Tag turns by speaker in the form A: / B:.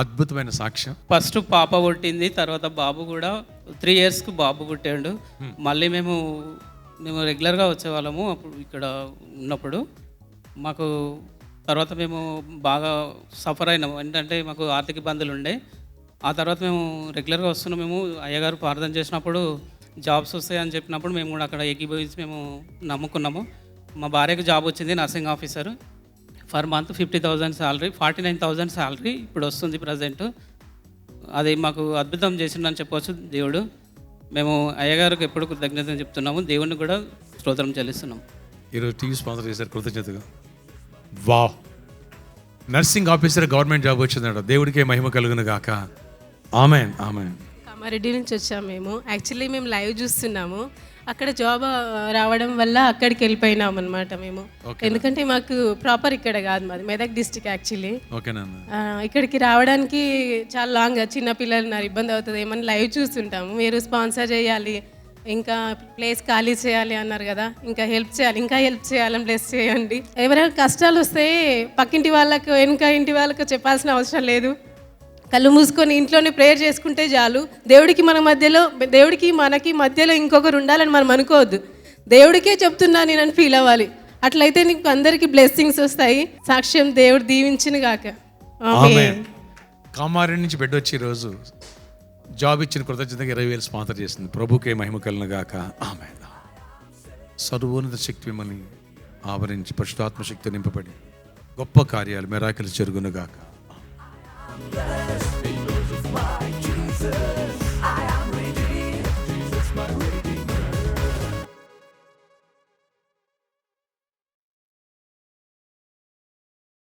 A: అద్భుతమైన సాక్ష్యం.
B: ఫస్ట్ పాప పుట్టింది తర్వాత బాబు కూడా. త్రీ ఇయర్స్కి బాబు పుట్టాడు. మళ్ళీ మేము మేము రెగ్యులర్గా వచ్చేవాళ్ళము అప్పుడు ఇక్కడ ఉన్నప్పుడు. మాకు తర్వాత మేము బాగా సఫర్ అయినాము ఏంటంటే మాకు ఆర్థిక ఇబ్బందులు ఉండే. ఆ తర్వాత మేము రెగ్యులర్గా వస్తున్నాం. మేము అయ్యగారు ప్రార్థన చేసినప్పుడు జాబ్స్ వస్తాయని చెప్పినప్పుడు మేము కూడా అక్కడ ఏకీభవించి మేము నమ్ముకున్నాము. మా భార్యకు జాబ్ వచ్చింది nursing officer for month fifty thousand salary forty nine thousand salary ఇప్పుడు వస్తుంది ప్రజెంట్. అది మాకు అద్భుతం చేసిందని చెప్పవచ్చు దేవుడు. మేము అయ్యగారికి ఎప్పుడు కృతజ్ఞతలు చెప్తున్నాము. దేవుడిని కూడా స్తోత్రం చెల్లిస్తున్నాం.
A: ఈరోజు టీవీ స్పాన్సర్ చేశారు కృతజ్ఞతగా. వా నర్సింగ్ ఆఫీసర్ గవర్నమెంట్ జాబ్ వచ్చిందట. దేవుడికే మహిమ కలుగును గాక. Amen amen.
C: కామారెడ్డి నుంచి వచ్చాము మేము. యాక్చువల్లీ మేము లైవ్ చూస్తున్నాము. అక్కడ జాబ్ రావడం వల్ల అక్కడికి వెళ్ళిపోయినాం అనమాట మేము. ఎందుకంటే మాకు ప్రాపర్ ఇక్కడ కాదు మాది మెదక్ డిస్టిక్ యాక్చువల్లీ ఇక్కడికి రావడానికి చాలా లాంగ్ చిన్న పిల్లలు ఉన్నారు ఇబ్బంది అవుతుంది. ఏమని లైవ్ చూస్తుంటాము. మీరు స్పాన్సర్ చేయాలి ఇంకా ప్లేస్ ఖాళీ చేయాలి అన్నారు కదా ఇంకా హెల్ప్ చేయాలి ఇంకా హెల్ప్ చేయాలని ప్లేస్ చేయండి. ఎవరైనా కష్టాలు వస్తే పక్కింటి వాళ్ళకు వెనుక ఇంటి వాళ్ళకు చెప్పాల్సిన అవసరం లేదు. కళ్ళు మూసుకొని ఇంట్లోనే ప్రేయర్ చేసుకుంటే చాలు. దేవుడికి మన మధ్యలో దేవుడికి మనకి మధ్యలో ఇంకొకరు ఉండాలని మనం అనుకోవద్దు. దేవుడికే చెప్తున్నా నేను ఫీల్ అవ్వాలి. అట్లయితే నీకు అందరికీ బ్లెస్సింగ్స్ వస్తాయి. సాక్ష్యం దేవుడు దీవించిన గాక.
A: కామారెడ్డి నుంచి బిడ్డ వచ్చి ఈరోజు జాబ్ ఇచ్చిన కృతజ్ఞతగా ఇరవై వేలు స్పాన్సర్ చేసింది. ప్రభుకే మహిమ కలుగును గాక. ఆమె సర్వోన్నత శక్తి మిమ్మల్ని ఆవరించి పరిశుధాత్మ శక్తి నింపబడి గొప్ప కార్యాలు మెరాకిలు జరుగును